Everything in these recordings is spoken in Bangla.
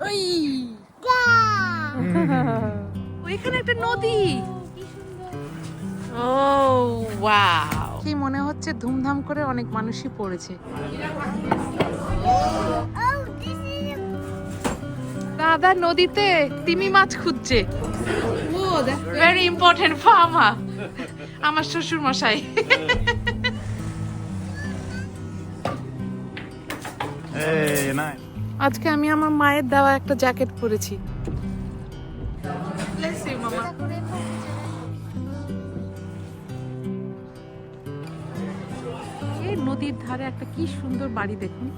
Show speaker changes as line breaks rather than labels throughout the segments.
ওই। ওইখানে একটা নদী। ও ওয়াও। কি মনে হচ্ছে ধুমধাম করে অনেক মানুষই পড়েছে। দাদা নদীতে তিমি মাছ খুঁজছে। ভেরি ইম্পর্টেন্ট ফার্মা আমার শ্বশুর মশাই
Hey, nice.
আজকে আমি আমার মায়ের দেওয়া একটা জ্যাকেট পরেছি। নদীর ধারে একটা কি সুন্দর বাড়ি দেখুন.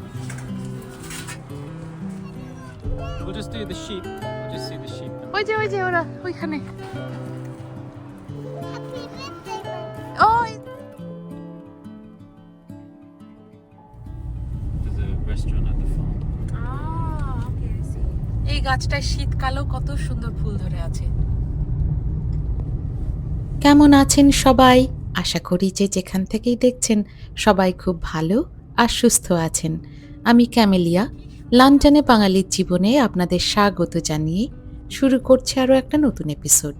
ওই যে ওই যে ওরা ওইখানে। গাছটায় শীতকালেও কত সুন্দর ফুল ধরে আছে।
কেমন আছেন সবাই? আশা করি যে যেখান থেকেই দেখছেন সবাই খুব ভালো আর সুস্থ আছেন। আমি ক্যামেলিয়া লন্ডনে বাঙালির জীবনে আপনাদের স্বাগত জানিয়ে শুরু করছে আরও একটা নতুন এপিসোড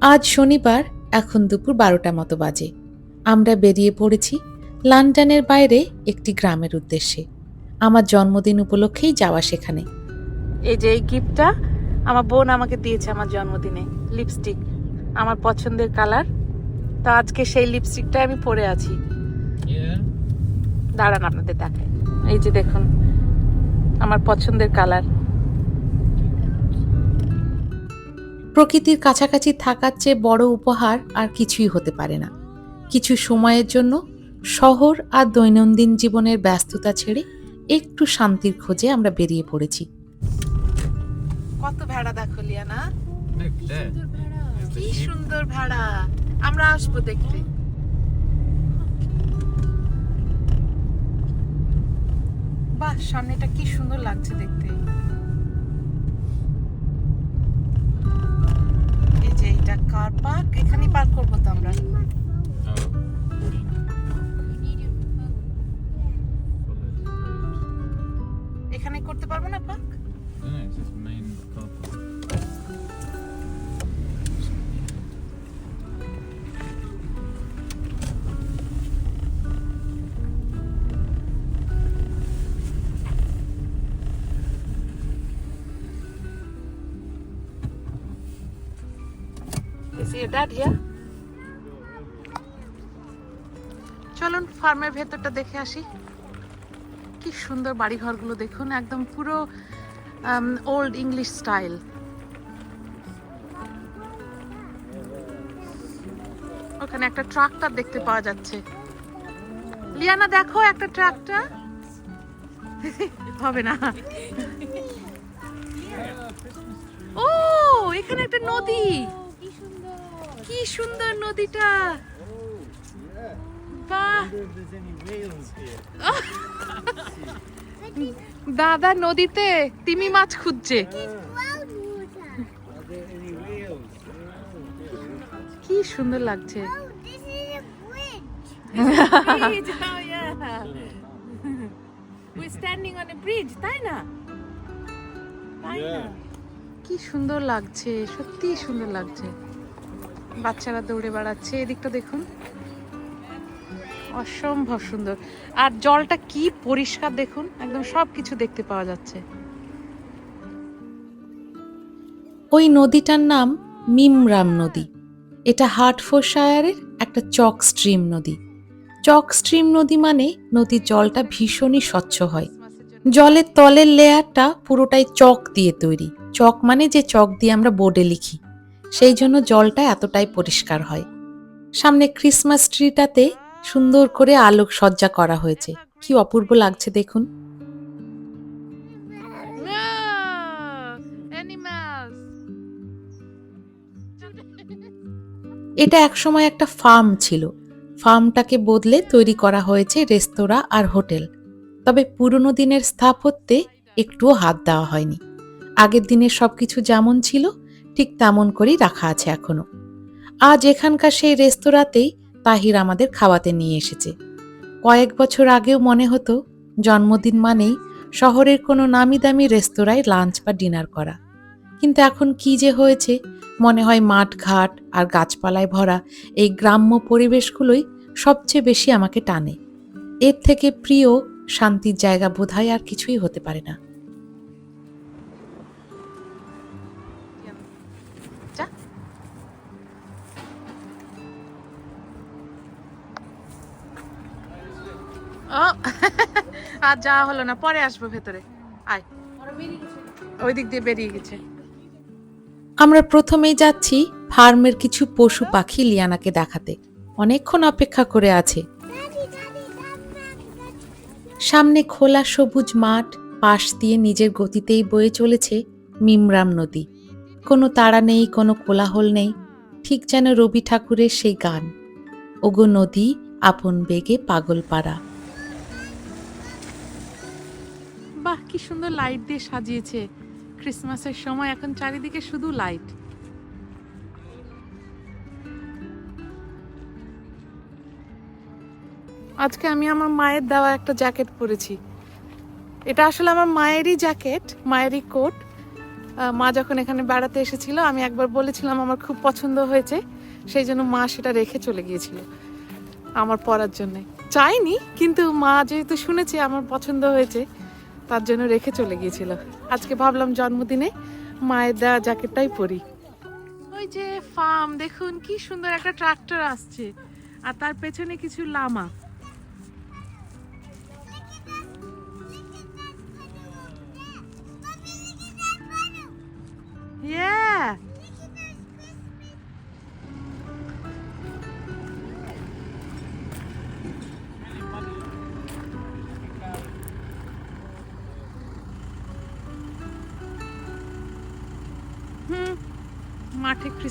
আজ শনিবার, এখন দুপুর বারোটা মতো বাজে। আমরা বেরিয়ে পড়েছি লন্ডনের বাইরে একটি গ্রামের উদ্দেশ্যে। আমার জন্মদিন উপলক্ষেই যাওয়া সেখানে।
এই যে এই গিফটটা আমার বোন আমাকে দিয়েছে আমার জন্মদিনে লিপস্টিক আমার পছন্দের কালার তো আজকে সেই লিপস্টিকটা আমি পরে আছি। দাঁড়ান আপনাদের দেখে এই যে দেখুন, আমার পছন্দের কালার
প্রকৃতির কাছাকাছি থাকার চেয়ে বড় উপহার আর কিছুই হতে পারে না। কিছু সময়ের জন্য শহর আর দৈনন্দিন জীবনের ব্যস্ততা ছেড়ে একটু শান্তির খোঁজে আমরা বেরিয়ে পড়েছি।
কত ভেড়া দেখো
Look
কি সুন্দর ভেড়া। আমরা আসব দেখতে। বাহ সামনেটা কি সুন্দর লাগছে দেখতে। এই যে এটা কার পার্ক এখানে পার্ক করব তো আমরা।
Oh.
এখানে করতে পারব না park
No, it's just main car.
Is your dad here? চলুন ফার্মের ভেতরটা দেখে আসি কি সুন্দর বাড়ি ঘরগুলো দেখুন একদম পুরো ওল্ড ইংলিশ স্টাইল ওখানে একটা ট্রাক্টর দেখতে পাওয়া যাচ্ছে। লিয়ানা দেখো একটা ট্রাক্টর। হবে না। ও এখানে একটা নদী। কি সুন্দর নদীটা। বাহ। দাদা নদীতে তিমি মাছ খুঁজছে। কি সুন্দর লাগছে? কি সুন্দর লাগছে সত্যি সুন্দর লাগছে। বাচ্চারা দৌড়ে বেড়াচ্ছে এদিকটা দেখুন। অসম্ভব সুন্দর। আর জলটা কি পরিষ্কার দেখুন, একদম সব কিছু দেখতে পাওয়া যাচ্ছে।
ওই নদীটার নাম মিমরাম নদী। এটা হার্টফোরশায়ারের একটা চক স্ট্রিম নদী। চক স্ট্রিম নদী মানে নদীর জলটা ভীষণই স্বচ্ছ হয়। জলের তলের লেয়ারটা পুরোটাই চক দিয়ে তৈরি। চক মানে যে চক দিয়ে আমরা বোর্ডে লিখি। সেই জন্য জলটা এতটাই পরিষ্কার হয়। সামনে ক্রিসমাস ট্রিটাতে সুন্দর করে আলোক সজ্জা করা হয়েছে। কি অপূর্ব লাগছে দেখুন। এটা একসময় একটা ফার্ম ছিল। ফার্মটাকে বদলে তৈরি করা হয়েছে রেস্তোরাঁ আর হোটেল। তবে পুরনো দিনের স্থাপত্যে একটুও হাত দেওয়া হয়নি। আগের দিনের সব কিছু যেমন ছিল ঠিক তেমন করেই রাখা আছে এখনও। আজ এখানকার সেই রেস্তোরাঁতেই তাহির আমাদের খাওয়াতে নিয়ে এসেছে। কয়েক বছর আগেও মনে হতো, জন্মদিন মানেই শহরের কোনো নামি দামি রেস্তোরাঁয় লাঞ্চ বা ডিনার করা। কিন্তু এখন কি যে হয়েছে, মনে হয় মাঠ ঘাট আর গাছপালায় ভরা এই গ্রাম্য পরিবেশগুলোই সবচেয়ে বেশি আমাকে টানে। এর থেকে প্রিয়, শান্তির জায়গা বোধহয় আর কিছুই হতে পারে না।
আর যাওয়া হলো না, পরে আসব ভেতরে। আয়। ওই দিক দিয়ে বেরিয়ে গেছে।
আমরা প্রথমেই যাচ্ছি ফার্মের কিছু পশু পাখি লিয়ানাকে দেখাতে। অনেকক্ষণ অপেক্ষা করে আছে। সামনে খোলা সবুজ মাঠ, পাশ দিয়ে নিজের গতিতেই বয়ে চলেছে মিমরাম নদী। কোনো তাড়া নেই, কোনো কোলাহল নেই, ঠিক যেন রবি ঠাকুরের সেই গান। ওগো নদী, আপন বেগে পাগল পাড়া
বাহ, কি সুন্দর লাইট দিয়ে সাজিয়েছে। ক্রিসমাসের সময় এখন চারিদিকে শুধু লাইট আজকে আমি আমার মায়ের দেওয়া একটা জ্যাকেট পরেছি। এটা আসলে আমার মায়েরই জ্যাকেট মায়েরই কোট মা যখন এখানে বেড়াতে এসেছিল, আমি একবার বলেছিলাম আমার খুব পছন্দ হয়েছে, সেই জন্য মা সেটা রেখে চলে গিয়েছিল আমার পরার জন্যে। চাইনি, কিন্তু মা যেহেতু শুনেছে, আমার পছন্দ হয়েছে তার জন্য রেখে চলে গিয়েছিল। আজকে ভাবলাম জন্মদিনে মায়ের দেওয়া জ্যাকেটটাই পরি। ওই যে ফার্ম দেখুন কি সুন্দর একটা ট্রাক্টর আসছে। আর তার পেছনে কিছু লামা।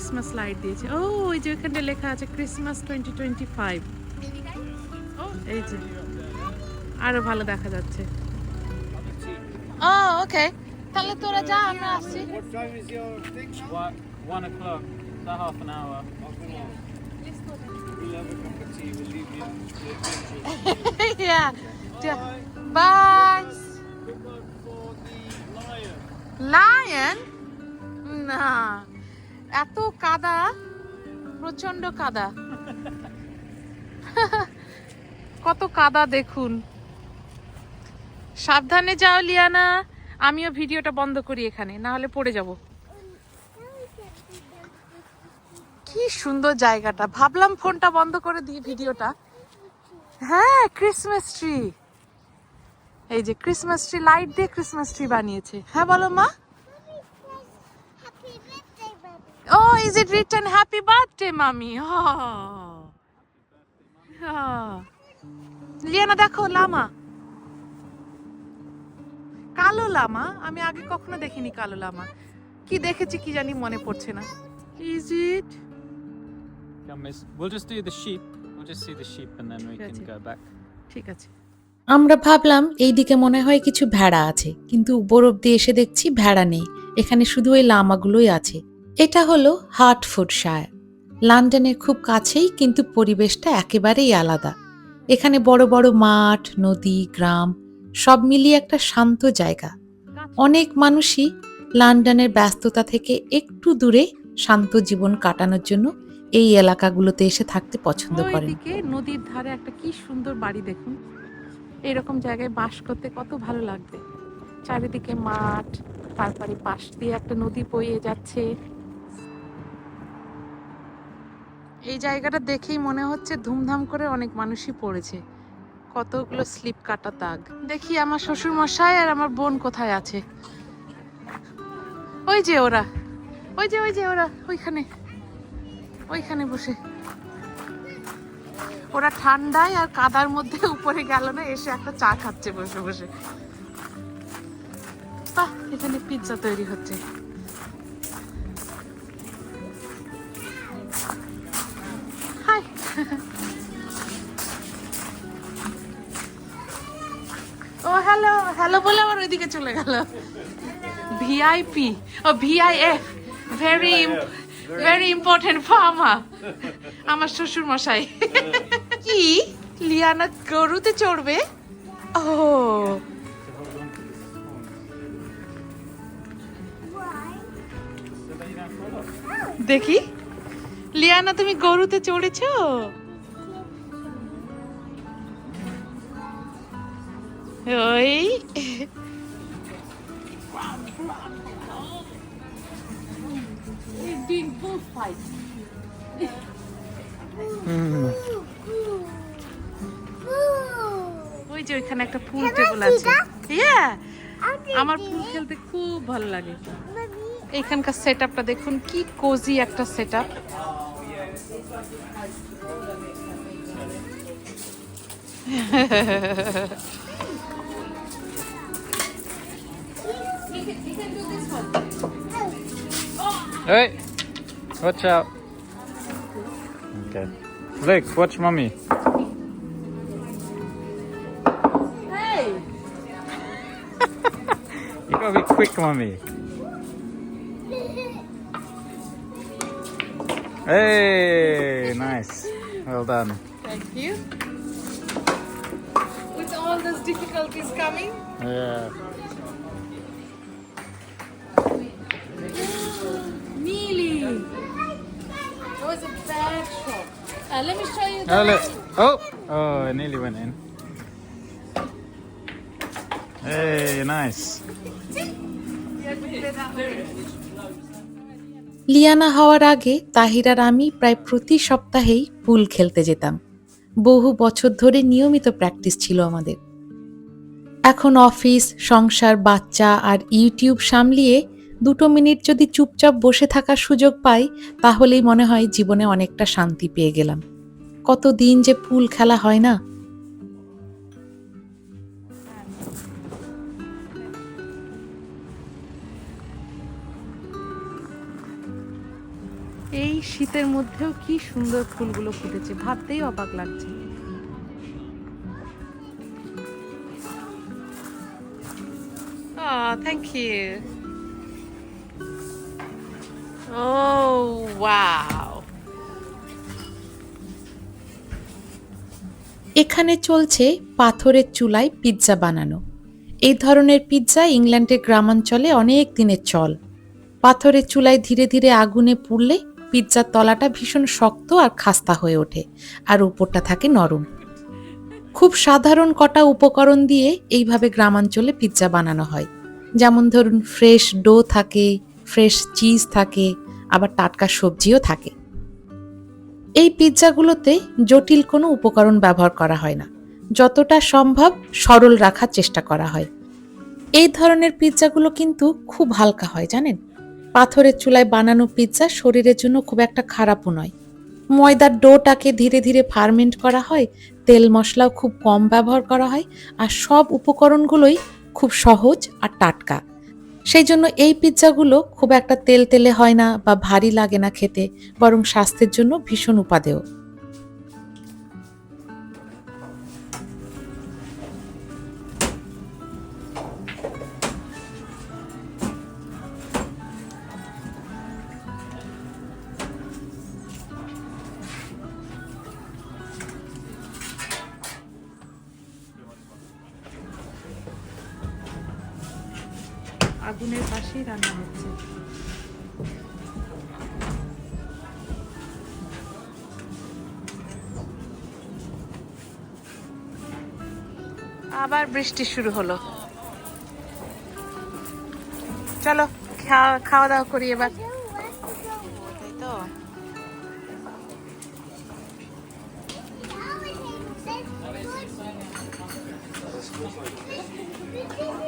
ক্রিসমাস লাইট দিয়েছে ও ওই যে ওখানে লেখা আছে ক্রিসমাস টোয়েন্টি টোয়েন্টি ফাইভ এই যে আরো ভালো দেখা যাচ্ছে ও ওকে তাহলে তোরা যা আমরা আসছি
What time is your thing? One, one o'clock. So half an hour.
We'll have a cup of tea. We'll leave you.
yeah. Bye.
Quick one for the lion.
Lion না এত কাদা প্রচণ্ড কাদা। কত কাদা দেখুন। সাবধানে যাও, লিয়ানা। আমিও ভিডিওটা বন্ধ করি এখানে, না হলে পড়ে যাব। কি সুন্দর জায়গাটা। ভাবলাম ফোনটা বন্ধ করে দিই ভিডিওটা। হ্যাঁ ক্রিসমাস ট্রি এই যে ক্রিসমাস ট্রি লাইট দিয়ে ক্রিসমাস ট্রি বানিয়েছে। হ্যাঁ বলো মা। ও is it written happy birthday মামি লিয়ানা দেখো লামা। কালো লামা? আমি আগে কখনো দেখিনি কালো লামা। কি দেখেছি কি জানি মনে পড়ছে না।
Is it. We'll just do the sheep. We'll just see the sheep and then we can go back.
ঠিক আছে।
আমরা ভাবলাম এইদিকে মনে হয় কিছু ভেড়া আছে কিন্তু উপর অব্দি এসে দেখছি ভেড়া নেই। এখানে শুধু ওই লামাগুলোই আছে। এটা হলো হার্টফোর্ডশায়ার লন্ডনের খুব কাছেই কিন্তু পরিবেশটা একেবারেই আলাদা। এখানে বড় বড় মাঠ নদী গ্রাম সব মিলিয়ে একটা শান্ত জায়গা। অনেক মানুষই লন্ডনের ব্যস্ততা থেকে একটু দূরে শান্ত জীবন কাটানোর জন্য এই এলাকাগুলোতে এসে থাকতে পছন্দ
করে নদীর ধারে একটা কি সুন্দর বাড়ি দেখুন। এরকম জায়গায় বাস করতে কত ভালো লাগবে। চারিদিকে মাঠ তারপরে পাশ দিয়ে একটা নদী বয়ে যাচ্ছে। এই জায়গাটা দেখেই মনে হচ্ছে ধুমধাম করে অনেক মানুষই পড়েছে। কতগুলো স্লিপ কাটা দাগ। দেখি আমার শ্বশুর মশাই আর আমার বোন কোথায় আছে। ওই যে ওরা। ওই যে ওই যে ওরা। ওইখানে। ওইখানে বসে। ওরা ঠান্ডায় আর কাদার মধ্যে উপরে গেল না, এসে একটা চা খাচ্ছে বসে বসে। এখানে পিৎজা তৈরি হচ্ছে। ভালো বলে আবার ওইদিকে চলে গেল। ভিআইপি ও VIF very very important farmer আমার শ্বশুর মশাই কি? লিয়ানা গরুতে চড়বে? ও। দেখি। লিয়ানা তুমি গরুতে চড়েছো? ওই। ওই যে ওইখানে একটা ফুল টেবিল আছে। আমার ফুল খেলতে খুব ভালো লাগে। এখানকার সেট আপটা দেখুন কি কোজি একটা set up
Hey, watch out. Okay. Look, watch mommy. Hey! you gotta be quick, mommy. Hey, nice. Well done.
Thank you. With all those difficulties coming.
Yeah.
Uh, let me show you the
Oh, look. Oh, oh, it nearly went in. Hey, nice.
Liana হওয়ার আগে তাহিরার আমি প্রায় প্রতি সপ্তাহেই পুল খেলতে যেতাম বহু বছর ধরে নিয়মিত প্র্যাকটিস ছিল আমাদের এখন অফিস সংসার বাচ্চা আর ইউটিউব সামলিয়ে দুটো মিনিট যদি চুপচাপ বসে থাকার সুযোগ পাই তাহলেই মনে হয় জীবনে অনেকটা শান্তি পেয়ে গেলাম। কত দিন যে পুল খেলা হয় না।
এই শীতের মধ্যেও কি সুন্দর ফুলগুলো ফুটেছে ভাবতেই অবাক লাগছে। থ্যাংক ইউ ও ওয়াও
এখানে চলছে পাথরের চুলায় পিৎজা বানানো। এই ধরনের পিৎজা ইংল্যান্ডের গ্রামাঞ্চলে অনেক দিনের চল। পাথরের চুলায় ধীরে ধীরে আগুনে পুড়লে পিৎজার তলাটা ভীষণ শক্ত আর খাস্তা হয়ে ওঠে, আর উপরটা থাকে নরম। খুব সাধারণ কটা উপকরণ দিয়ে এইভাবে গ্রামাঞ্চলে পিৎজা বানানো হয়। যেমন ধরুন, ফ্রেশ ডো থাকে ফ্রেশ চিজ থাকে, আবার টাটকা সবজিও থাকে। এই পিৎজাগুলোতে জটিল কোনো উপকরণ ব্যবহার করা হয় না। যতটা সম্ভব সরল রাখার চেষ্টা করা হয়। এই ধরনের পিৎজাগুলো কিন্তু খুব হালকা হয়, জানেন? পাথরের চুলায় বানানো পিৎজা শরীরের জন্য খুব একটা খারাপও নয়। ময়দার ডোটাকে ধীরে ধীরে ফার্মেন্ট করা হয়, তেল মশলাও খুব কম ব্যবহার করা হয়, আর সব উপকরণগুলোই খুব সহজ আর টাটকা। সেই জন্য এই পিৎজাগুলো খুব একটা তেল তেলে হয় না বা ভারী লাগে না খেতে, বরং স্বাস্থ্যের জন্য ভীষণ উপাদেয়।
বৃষ্টি শুরু হলো। চলো খাওয়া খাওয়া দাওয়া করি এবার। তাই তো You.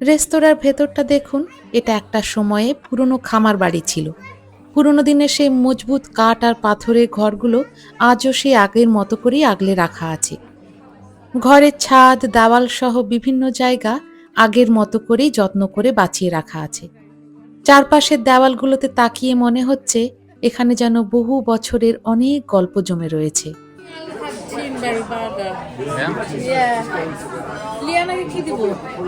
রেস্তোরাঁর ভেতরটা দেখুন এটা একটা সময়ে পুরনো খামার বাড়ি ছিল। পুরনো দিনের সেই মজবুত কাঠ আর পাথরের ঘরগুলো আজও সেই আগের মতো করেই আগলে রাখা আছে। ঘরের ছাদ দেওয়াল সহ বিভিন্ন জায়গা আগের মতো করেই যত্ন করে বাঁচিয়ে রাখা আছে। চারপাশের দেওয়ালগুলোতে তাকিয়ে মনে হচ্ছে এখানে যেন বহু বছরের অনেক গল্প জমে রয়েছে।
লিয়ানাকে কি দিব?
Oh,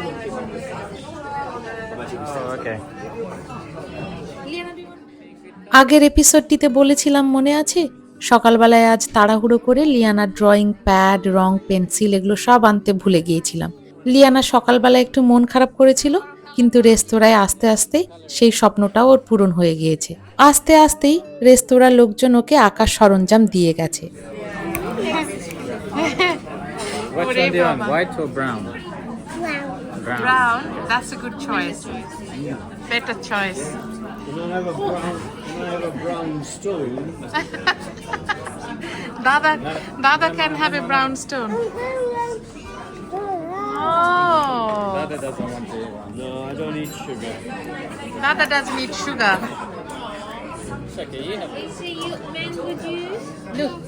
দিব।
আগের এপিসোডটিতে বলেছিলাম মনে আছে? সকালবেলায় আজ তাড়াহুড়ো করে লিয়ানা ড্রয়িং প্যাড রং পেন্সিল এগুলো সব আনতে ভুলে গিয়েছিলাম। লিয়ানা সকালবেলায় একটু মন খারাপ করেছিল কিন্তু রেস্তোরাঁয় আস্তে আস্তে সেই স্বপ্নটাও ওর পূরণ হয়ে গিয়েছে। আস্তে আস্তেই রেস্তোরাঁর লোকজন ওকে আকাশ সরঞ্জাম দিয়ে গেছে।
Which
Ore
one do you want, white or brown? Brown.
Brown, that's a good choice. Better choice.
Can I have a brown? Can I have a brown stone?
Dada, Dada can have a brown stone. Oh,
Dada doesn't want to eat one.
No, I don't eat sugar.
Dada doesn't need sugar.
It's okay, you have it.
Is it you mango juice?
Look.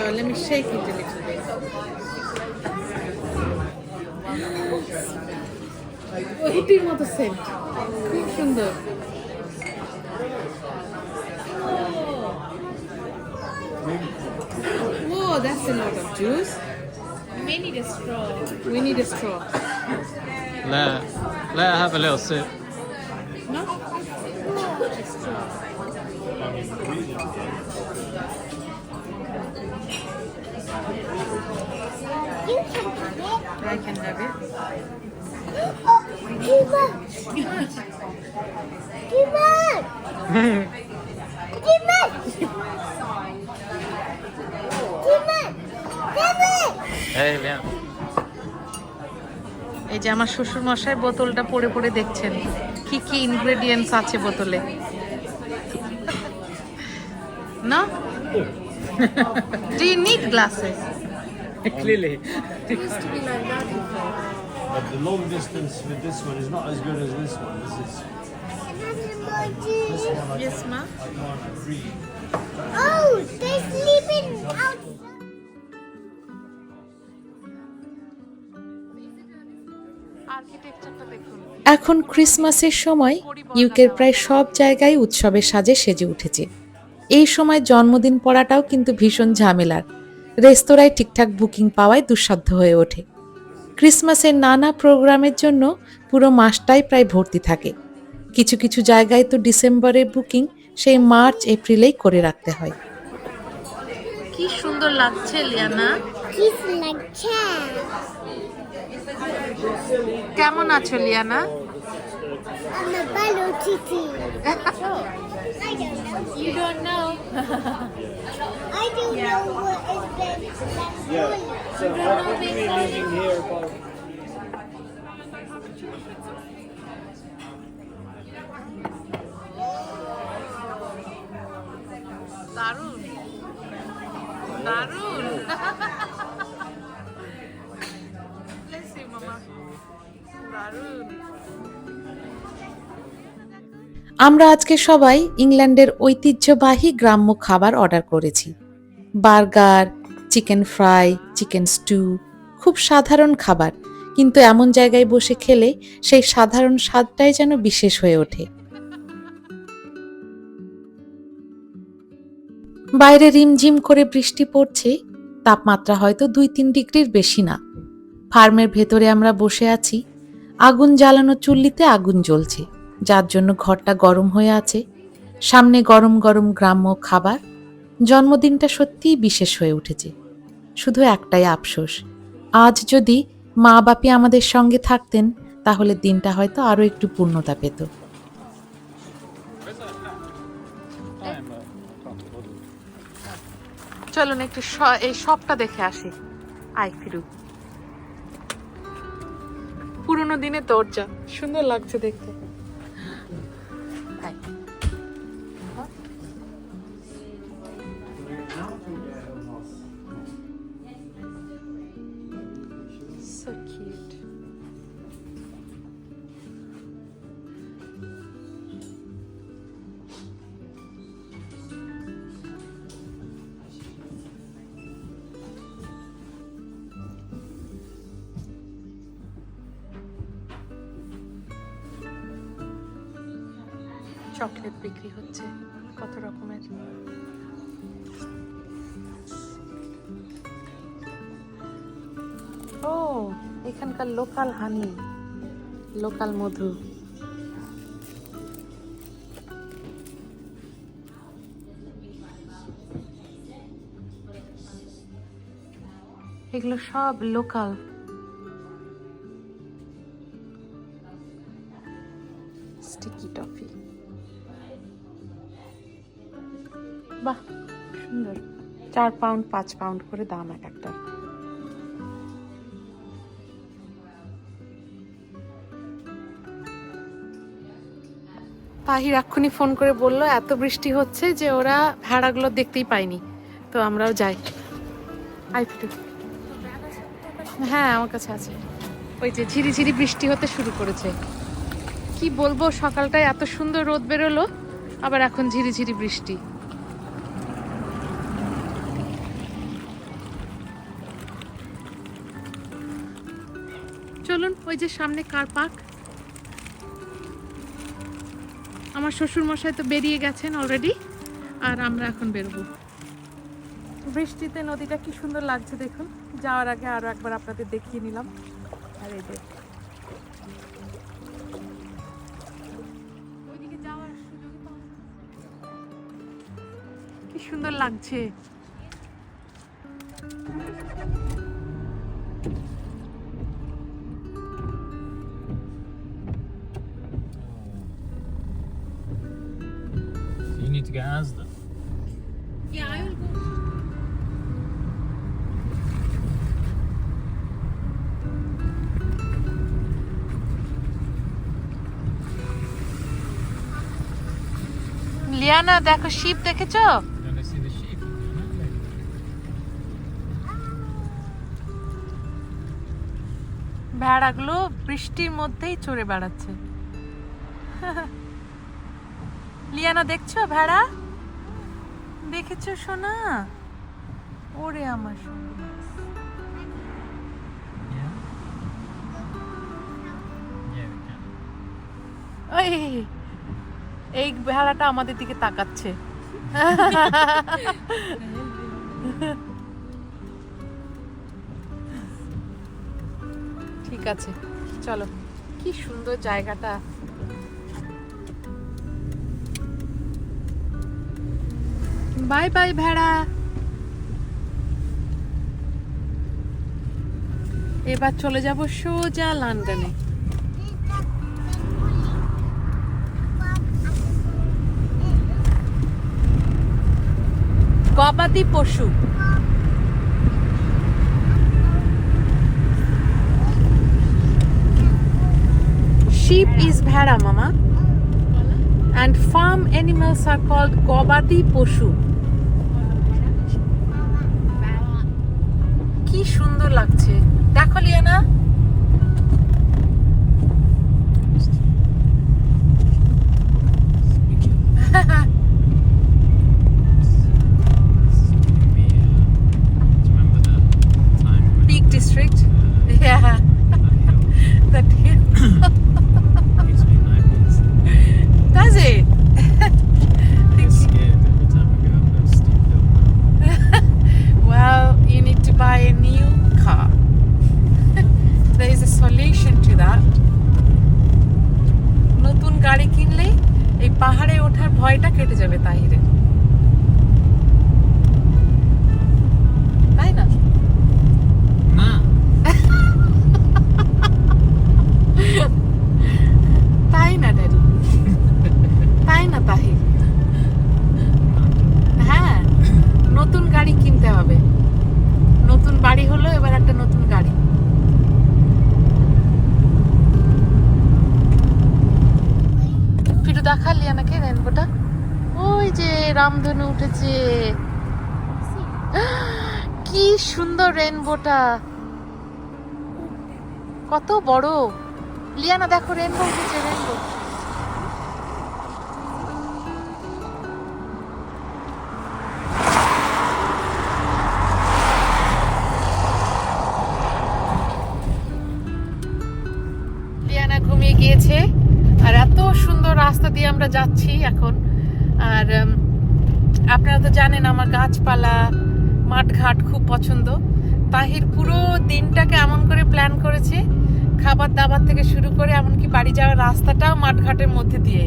Oh, let me shake it a little bit. ওইটির মতো সেন্ট খুব সুন্দর Whoa, that's a lot of juice.
You may need a straw.
We need a straw.
Let, let her have a little sip.
No? I can have it.
Hey, Liam.
এই যে আমার শ্বশুর মশাই বোতলটা পড়ে পড়ে দেখছেন কি কি ইনগ্রেডিয়েন্টস আছে বোতলে না do you need glasses
Clearly.
But the long distance with this one is not as good as this one. This is this one I,
yes মা
I can't read.
Oh, they're sleeping outside.
এখন ক্রিসমাসের সময় ইউকের প্রায় সব জায়গায় উৎসবের সাজে সেজে উঠেছে এই সময় জন্মদিন পড়াটাও কিন্তু ভীষণ ঝামেলার রেস্তোরাঁয় ঠিকঠাক বুকিং পাওয়ায় দুঃসাধ্য হয়ে ওঠে। ক্রিসমাসের নানা প্রোগ্রামের জন্য পুরো মাসটাই প্রায় ভর্তি থাকে। কিছু কিছু জায়গায় তো ডিসেম্বরের বুকিং সেই মার্চ এপ্রিলেই করে রাখতে হয়।
কি সুন্দর লাগছে লিয়ানা। কেমন আছো Liana?
I'm a balloon titi. I don't know. You don't know? I don't know what is best.
Yeah. So how come we leaving here about
দারুণ দারুণ
আমরা আজকে সবাই ইংল্যান্ডের ঐতিহ্যবাহী গ্রাম্য খাবার অর্ডার করেছি। Burger, chicken fry, chicken stew, খুব সাধারণ খাবার, কিন্তু এমন জায়গায় বসে খেলে সেই সাধারণ স্বাদটাই যেন বিশেষ হয়ে ওঠে। বাইরে রিমঝিম করে বৃষ্টি পড়ছে, তাপমাত্রা হয়তো দুই তিন ডিগ্রির বেশি না। ফার্মের ভেতরে আমরা বসে আছি, আগুন জ্বালানো চুল্লিতে আগুন জ্বলছে। যার জন্য ঘরটা গরম হয়ে আছে। সামনে গরম গরম গ্রাম্য খাবার। জন্মদিনটা সত্যিই বিশেষ হয়ে উঠেছে। শুধু একটাই আফসোস। আজ যদি মা বাপি আমাদের সঙ্গে থাকতেন, তাহলে দিনটা হয়তো আরও একটু পূর্ণতা পেত.
চলুন একটু এই সবটা দেখে আসি। আই ফিরু। পুরোনো দিনের দরজা। সুন্দর লাগছে দেখতে। so cute. চকলেট বিক্রি হচ্ছে কত রকমের এখানকার লোকাল হানি লোকাল মধু। এগুলো সব লোকাল স্টিকি টফি বাহ, সুন্দর। চার পাউন্ড পাঁচ পাউন্ড করে দাম এক একটা। তাহির এক্ষুনি ফোন করে বলল, এত বৃষ্টি হচ্ছে যে ওরা ভেড়াগুলো দেখতেই পায়নি। তো আমরাও যাই। আই হ্যাঁ আমার কাছে আছে। ওই যে ঝিরিঝিরি বৃষ্টি হতে শুরু করেছে। কি বলব, সকালটায় এত সুন্দর রোদ বেরোলো, আবার এখন ঝিরিঝিরি বৃষ্টি। চলুন, ওই যে সামনে কার পার্ক। আমার শ্বশুর মশাই তো বেরিয়ে গেছেন অলরেডি আর আমরা এখন বেরবো। বৃষ্টিতে নদীটা কি সুন্দর লাগছে দেখুন। যাওয়ার আগে আরও একবার আপনাদের দেখিয়ে নিলাম। আর এই কি সুন্দর লাগছে। দেখো শিপ দেখেছ? ভেড়াগুলো বৃষ্টির মধ্যেই চড়ে বেড়াচ্ছে। লিয়ানা দেখছ ভেড়া? দেখেছ সোনা? ওরে আমার সোনা. ওই এই ভেড়াটা আমাদের দিকে তাকাচ্ছে। ঠিক আছে, চলো। কি সুন্দর জায়গাটা। বাই বাই ভেড়া। এবার চলে যাব সোজা লন্ডনে গবাদি পশু। শিপ ইজ ভেড়া মামা। And farm animals are called গবাদি পশু। কি সুন্দর লাগছে। দেখো লিয়ানা। হ্যাঁ সুন্দর রেনবোটা কত বড়। লিয়ানা, দেখো রেনবো উঠেছে রেনবো লিয়ানা ঘুমিয়ে গিয়েছে, আর এত সুন্দর রাস্তা দিয়ে আমরা যাচ্ছি এখন। আর আপনারা তো জানেন আমার গাছপালা মাঠঘাট খুব পছন্দ। তাহির পুরো দিনটাকে এমন করে প্ল্যান করেছে, খাবার দাবার থেকে শুরু করে এমনকি বাড়ি যাওয়ার রাস্তাটাও মাঠঘাটের মধ্যে দিয়ে।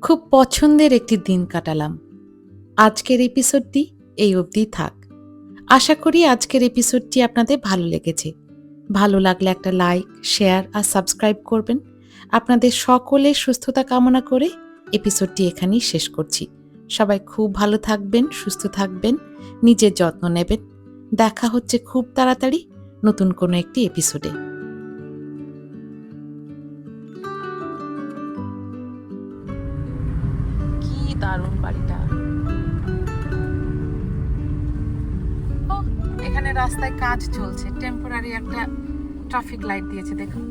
খুব পছন্দের একটি দিন কাটালাম। আজকের এপিসোডটি এই অবধি থাক। আশা করি আজকের এপিসোডটি আপনাদের ভালো লেগেছে। ভালো লাগলে একটা লাইক শেয়ার আর সাবস্ক্রাইব করবেন। আপনাদের সকলের সুস্থতা কামনা করে এপিসোডটি এখানেই শেষ করছি। সবাই খুব ভালো থাকবেন, সুস্থ থাকবেন, নিজের যত্ন নেবেন। দেখা হচ্ছে খুব তাড়াতাড়ি নতুন কোনো একটি এপিসোডে
দারুণ বাড়িটা। ও এখানে রাস্তায় কাজ চলছে। টেম্পোরারি একটা ট্রাফিক লাইট দিয়েছে, দেখুন।